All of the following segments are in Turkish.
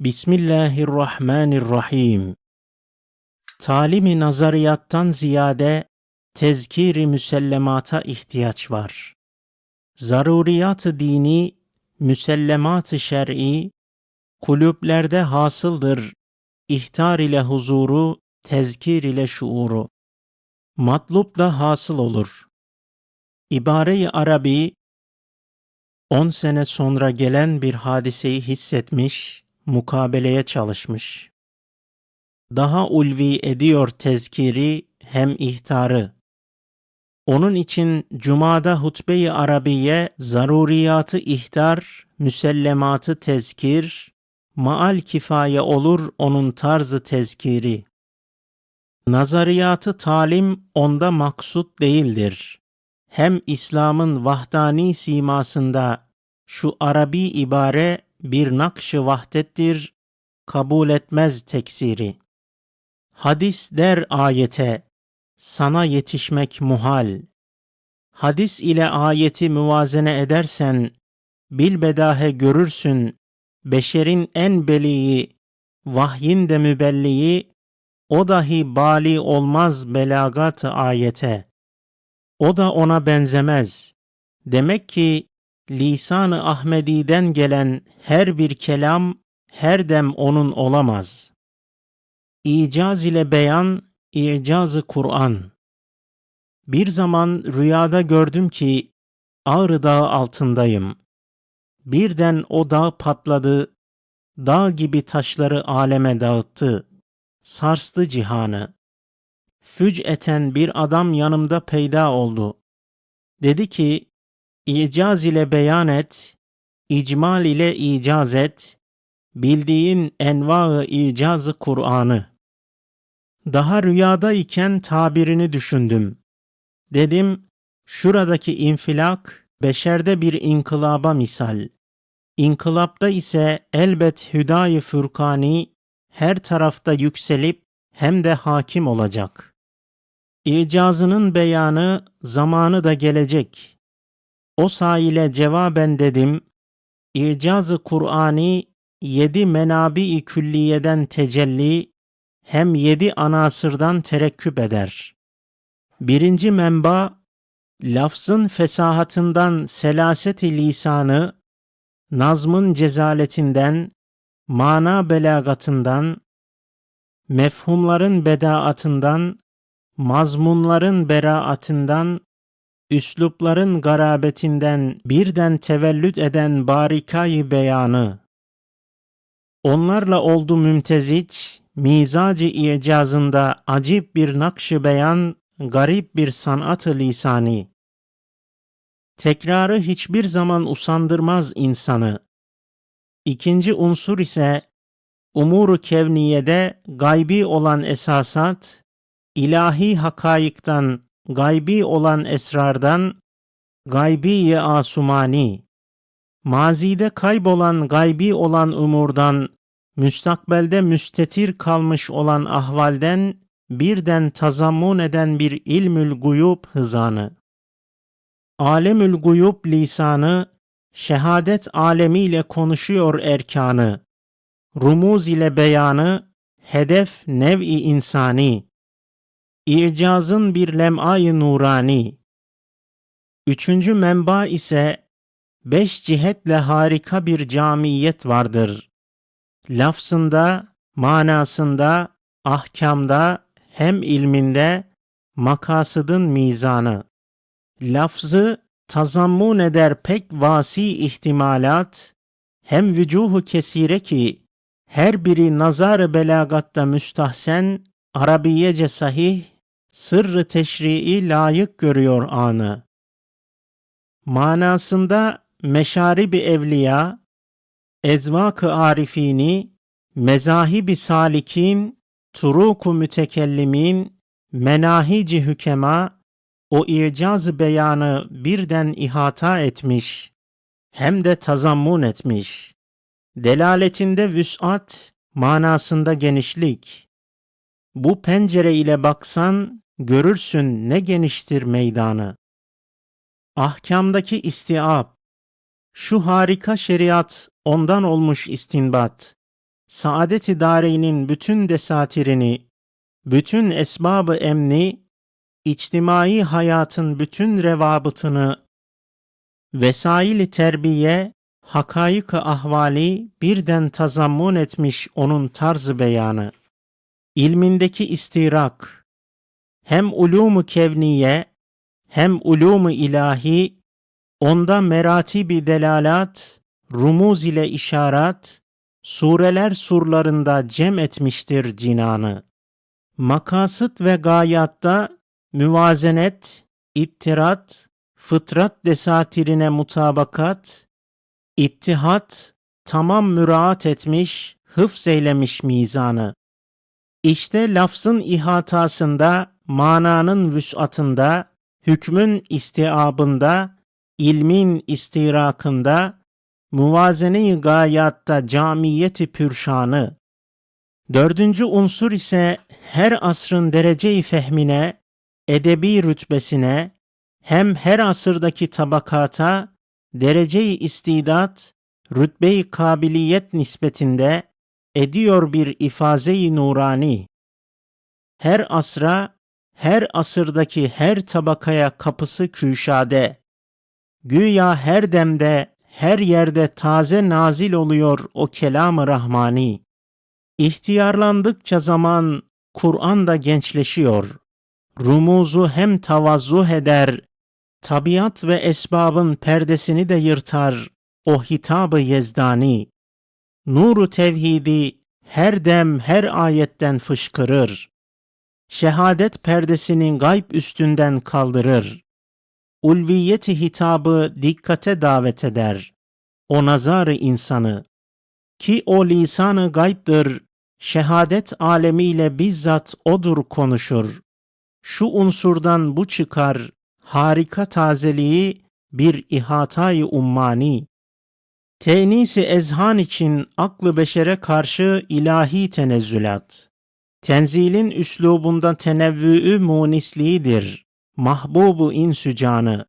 Bismillahirrahmanirrahim. Talimi nazariyattan ziyade tezkiri müsellemata ihtiyaç var. Zaruriyat-ı dini, müsellemat-ı şer'i, kulüplerde hasıldır, ihtar ile huzuru, tezkir ile şuuru. Matlub da hasıl olur. İbare-i Arabi, on sene sonra gelen bir hadiseyi hissetmiş, mukabeleye çalışmış. Daha ulvi ediyor tezkiri hem ihtarı. Onun için Cuma'da hutbe-i Arabiye zaruriyatı ihtar, müsellematı tezkir, maal kifaye olur onun tarzı tezkiri. Nazariyatı talim onda maksut değildir. Hem İslam'ın vahdani simasında şu Arabi ibare bir nakşı vahdettir, kabul etmez teksiri. Hadis der ayete, sana yetişmek muhal. Hadis ile ayeti muvazene edersen, bilbedahe görürsün, beşerin en beliği, vahyin de mübelliği, o dahi bali olmaz belagat ayete. O da ona benzemez. Demek ki lisan-ı Ahmedi'den gelen her bir kelam her dem onun olamaz. İcaz ile beyan, i'caz-ı Kur'an. Bir zaman rüyada gördüm ki Ağrı Dağı altındayım. Birden o dağ patladı, dağ gibi taşları aleme dağıttı, sarstı cihanı. Füc'eten bir adam yanımda peyda oldu. Dedi ki, İcaz ile beyan et, icmal ile icaz et, bildiğin enva-ı icazı Kur'an'ı. Daha rüyada iken tabirini düşündüm. Dedim, şuradaki infilak beşerde bir inkılaba misal. İnkılapta ise elbet hüdayı fürkani her tarafta yükselip hem de hakim olacak. İcazının beyanı zamanı da gelecek.'' O sahile cevaben dedim, İcaz-ı Kur'ani yedi menabi-i külliyeden tecelli, hem yedi anasırdan terekküp eder. Birinci menba, lafzın fesahatından selaset-i lisanı, nazmın cezaletinden, mana belagatından, mefhumların bedaatından, mazmunların beraatından üslupların garabetinden birden tevellüt eden barikayı beyanı, onlarla oldu mümteziç, mizacı icazında acip bir nakşı beyan, garip bir sanat-ı lisani. Tekrarı hiçbir zaman usandırmaz insanı. İkinci unsur ise umuru kevniyede gaybi olan esasat, ilahi hakayıktan gaybi olan esrardan gaybi asumani, mazide kaybolan gaybi olan umurdan, müstakbelde müstetir kalmış olan ahvalden birden tazammun eden bir ilmül guyub hızanı. Alemül guyub lisanı, şehadet alemiyle konuşuyor erkanı, rumuz ile beyanı, hedef nev'i insani, İcazın bir lem'ayı nurani. Üçüncü menba ise beş cihetle harika bir camiyet vardır. Lafzında, manasında, ahkamda, hem ilminde, makasıdın mizanı. Lafzı tazammun eder pek vasi ihtimalat, hem vücuhu kesire ki, her biri nazar belagatta müstahsen, Arabiyece sahih, sırrı teşrii layık görüyor anı. Manasında meşaribi evliya, ezvak-ı arifini, mezahibi salikin, turuku mütekellimin, menahici hükema, o icaz beyanı birden ihata etmiş, hem de tazammun etmiş. Delaletinde vüs'at, manasında genişlik. Bu pencere ile baksan görürsün ne geniştir meydanı. Ahkamdaki istiab, şu harika şeriat ondan olmuş istinbat. saadet-i dareyn'in bütün desatirini, bütün esbabı emni, içtimai hayatın bütün revabıtını, vesail-i terbiye, hakaik-ı ahvali birden tazammun etmiş onun tarzı beyanı. İlmindeki istirak, hem ulûmu kevniye, hem ulûmu ilahi, onda meratibi delalat, rumuz ile işaret, sureler surlarında cem etmiştir cinanı. Makasıt ve gayatta müvazenet, ittirat, fıtrat desatirine mutabakat, ittihat, tamam müraat etmiş, hıfz eylemiş mizanı. İşte lafzın ihatasında, mananın vüs'atında, hükmün istiabında, ilmin istirakında, muvazene-i gayatta camiyeti pürşanı. Dördüncü unsur ise her asrın derece-i fehmine, edebi rütbesine, hem her asırdaki tabakata, derece-i istidat, rütbe-i kabiliyet nispetinde ediyor bir ifaze-i nurani. Her asra, her asırdaki her tabakaya kapısı küşade. Güya her demde, her yerde taze nazil oluyor o kelam-ı rahmani. İhtiyarlandıkça zaman Kur'an da gençleşiyor. Rumuzu hem tavazzuh eder, tabiat ve esbabın perdesini de yırtar o hitabı yezdani. Nuru tevhidi her dem her ayetten fışkırır. Şehadet perdesinin gayb üstünden kaldırır. Ulviyeti hitabı dikkate davet eder. O nazarı insanı. Ki o lisanı gaybdır, şehadet alemiyle bizzat odur konuşur. Şu unsurdan bu çıkar, harika tazeliği bir ihatayı ummani. Tenisi ezhan için aklı beşere karşı ilahi tenezzülat. Tenzilin üslubunda tenevvü'ü munisliğidir. Mahbubu insücanı.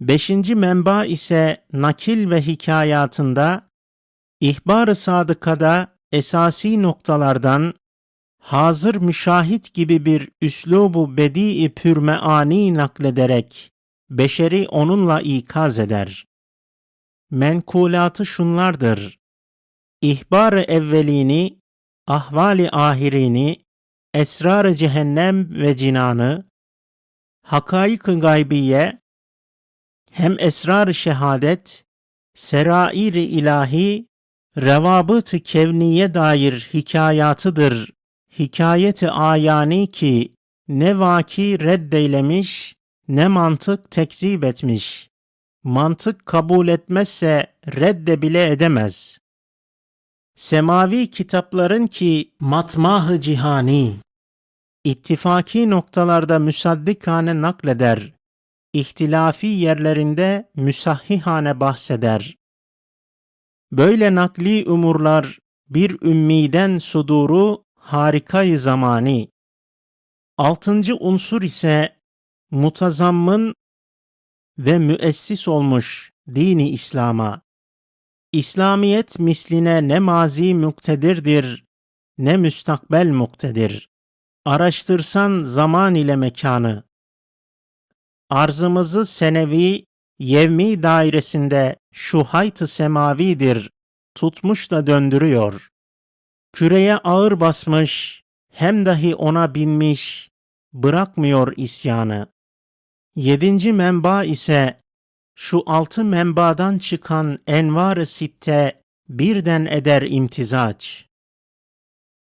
Beşinci menba ise nakil ve hikayatında, ihbar-ı sadıkada esasi noktalardan hazır müşahit gibi bir üslubu bedi-i pürmeani naklederek beşeri onunla ikaz eder. Menkulatı şunlardır. İhbar-ı evvelini, ahvali ahirini, esrar-ı cehennem ve cinanı, hakaik-ı gaybiye, hem esrar-ı şehadet, serair-i ilahi, revabıt-ı kevniye dair hikayatıdır. Hikayeti ayani ki ne vaki reddeylemiş, ne mantık tekzip etmiş. Mantık kabul etmezse redde bile edemez. Semavi kitapların ki matmahı cihani, ittifaki noktalarda müsaddikane nakleder, ihtilafi yerlerinde müsahhihane bahseder. Böyle nakli umurlar bir ümmiden suduru harikayı zamani. Altıncı unsur ise mutazammın ve müessis olmuş dini İslam'a. İslamiyet misline ne mazi muktedirdir ne müstakbel muktedir. Araştırsan zaman ile mekanı. Arzımızı senevi, yevmi dairesinde şu hayt-ı semavidir, tutmuş da döndürüyor. Küreye ağır basmış, hem dahi ona binmiş, bırakmıyor isyanı. Yedinci menba ise şu altı menbadan çıkan envar-ı sitte birden eder imtizaç.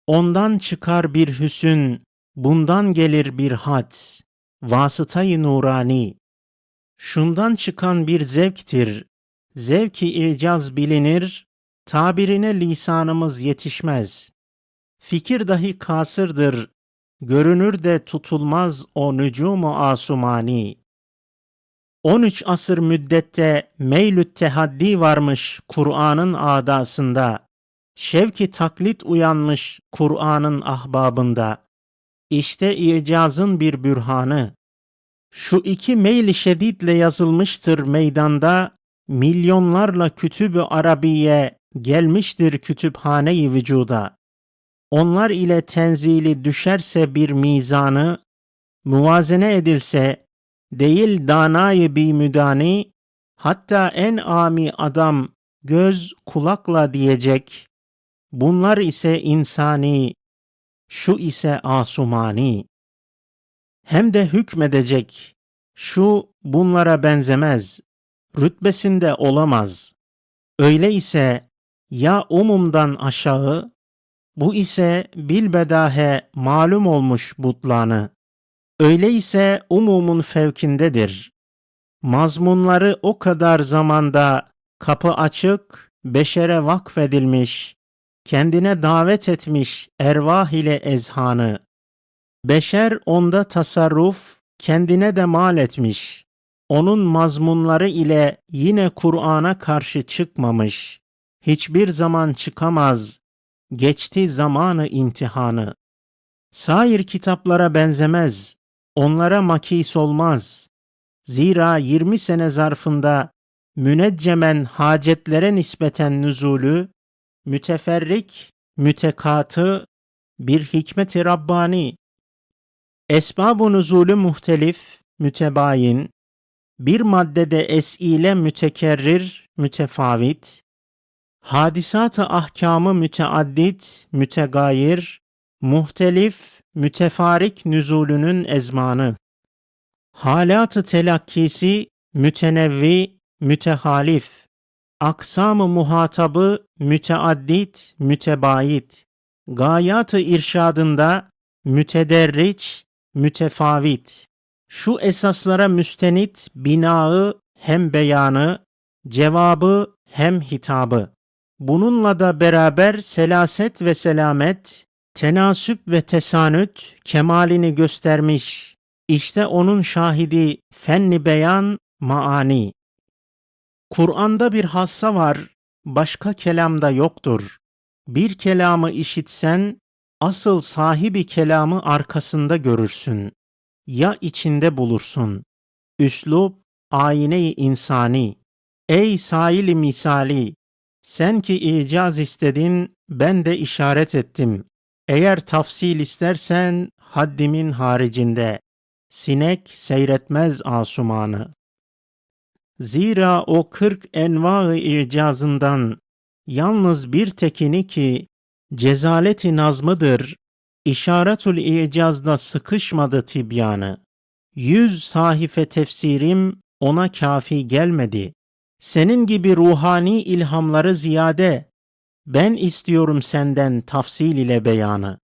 Ondan çıkar bir hüsün, bundan gelir bir had, vasıtayı nurani. Şundan çıkan bir zevktir, zevki icaz bilinir, tabirine lisanımız yetişmez. Fikir dahi kasırdır, görünür de tutulmaz o nücumu asumani. 13 asır müddette meylü tehaddi varmış Kur'an'ın adasında. Şevki taklit uyanmış Kur'an'ın ahbabında. İşte icazın bir bürhanı. Şu iki meyli şedidle yazılmıştır meydanda, milyonlarla kütübü arabiye gelmiştir kütüphane-i vücuda. Onlar ile tenzili düşerse bir mizanı, muvazene edilse, değil danayı bir müdani, hatta en ami adam göz kulakla diyecek, bunlar ise insani, şu ise asumani. Hem de hükmedecek, şu bunlara benzemez, rütbesinde olamaz. Öyle ise ya umumdan aşağı, bu ise bilbedahe malum olmuş butlanı. Öyle ise umumun fevkindedir. Mazmunları o kadar zamanda kapı açık, beşere vakfedilmiş, kendine davet etmiş ervah ile ezhanı. Beşer onda tasarruf, kendine de mal etmiş. Onun mazmunları ile yine Kur'an'a karşı çıkmamış. Hiçbir zaman çıkamaz. Geçti zamanı imtihanı. Sair kitaplara benzemez. Onlara makis olmaz. Zira 20 sene zarfında müneccemen hacetlere nispeten nüzulü, müteferrik, mütekatı, bir hikmet-i Rabbani, esbab-ı nüzulü muhtelif, mütebayin, bir maddede es'ile mütekerrir, mütefavit, hadisat-ı ahkamı müteaddit, mütegayir, muhtelif, mütefarik nüzulünün ezmanı, halat-ı telakkisi mütenevvi, mütehalif, aksam-ı muhatabı müteaddit, mütebayit, gayat-ı irşadında mütederriç, mütefavit. Şu esaslara müstenit binağı hem beyanı, cevabı hem hitabı. Bununla da beraber selaset ve selamet, tenasüp ve tesanüt kemalini göstermiş. İşte onun şahidi fenni beyan, maani. Kur'an'da bir hassa var, başka kelamda yoktur. Bir kelamı işitsen, asıl sahibi kelamı arkasında görürsün. Ya içinde bulursun. Üslup, ayine-i insani. Ey saili misali, sen ki icaz istedin, ben de işaret ettim. Eğer tafsil istersen, haddimin haricinde. Sinek seyretmez asumanı. Zira o kırk enva-ı icazından yalnız bir tekini ki cezaleti nazmıdır, işaretul icazda sıkışmadı tibyanı. Yüz sahife tefsirim ona kafi gelmedi. Senin gibi ruhani ilhamları ziyade, ben istiyorum senden tafsil ile beyanı.